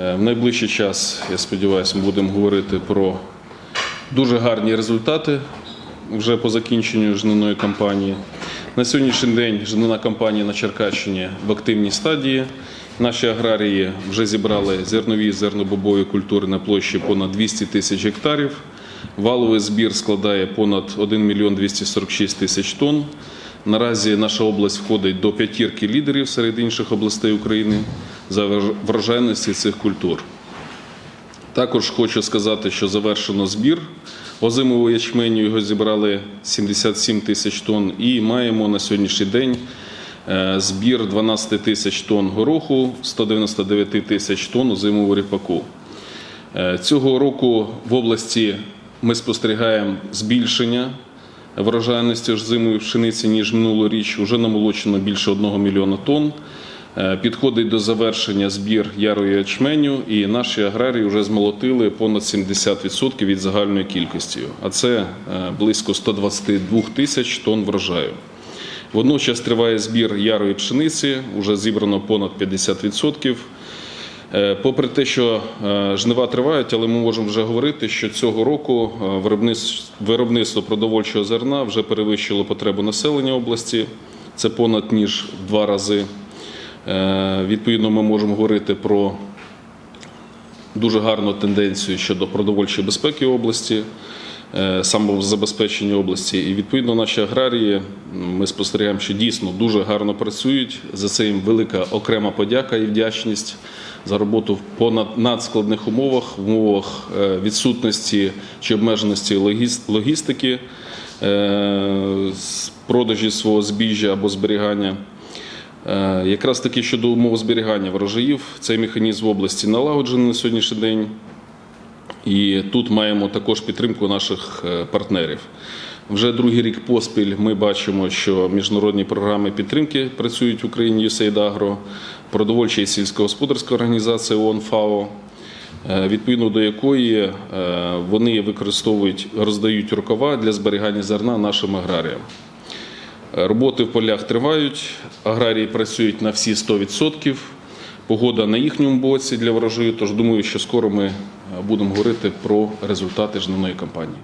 Е, В найближчий час, я сподіваюся, ми будемо говорити про дуже гарні результати вже по закінченню жниної кампанії. На сьогоднішній день жнина кампанія на Черкащині в активній стадії. Наші аграрії вже зібрали зернові і зернобобові культури на площі понад 200 тисяч гектарів. Валовий збір складає понад 1 мільйон 246 тисяч тонн. Наразі наша область входить до п'ятірки лідерів серед інших областей України за врожайності цих культур. Також хочу сказати, що завершено збір озимого ячменю. Його зібрали 77 тисяч тонн. І маємо на сьогоднішній день е, збір 12 тисяч тонн гороху, 199 тисяч тонн озимого ріпаку. Е, Цього року в області ми спостерігаємо збільшення врожайності озимої пшениці, ніж минулоріч. Уже намолочено більше 1 мільйона тонн. Е, Підходить до завершення збір ярої ячменю, і наші аграрії вже змолотили понад 70% від загальної кількості, а це е, близько 122 тисяч тонн врожаю. Водночас триває збір ярої пшениці, вже зібрано понад 50%. Е, Попри те, що жнива тривають, але ми можемо вже говорити, що цього року виробництво продовольчого зерна вже перевищило потребу населення області. Це понад ніж два рази. Е, Відповідно, ми можемо говорити про дуже гарну тенденцію щодо продовольчої безпеки області, е, самозабезпечення області. І відповідно наші аграрії ми спостерігаємо, що дійсно дуже гарно працюють. За це їм велика окрема подяка і вдячність за роботу в понад надскладних умовах, в умовах е, відсутності чи обмеженості логістики, продажі свого збіжжя або зберігання. Е, Якраз таки щодо умов зберігання врожаїв, цей механізм в області налагоджений на сьогоднішній день. І тут маємо також підтримку наших е, партнерів. Вже другий рік поспіль ми бачимо, що міжнародні програми підтримки працюють в Україні USAID Agro, продовольча і сільськогосподарська організація ООН ФАО, е, відповідно до якої вони використовують, роздають рукава для зберігання зерна нашим аграріям. Роботи в полях тривають, аграрії працюють на всі 100%. Погода на їхньому боці для врожаю. Тож думаю, що скоро ми е, будемо говорити про результати жнивної кампанії.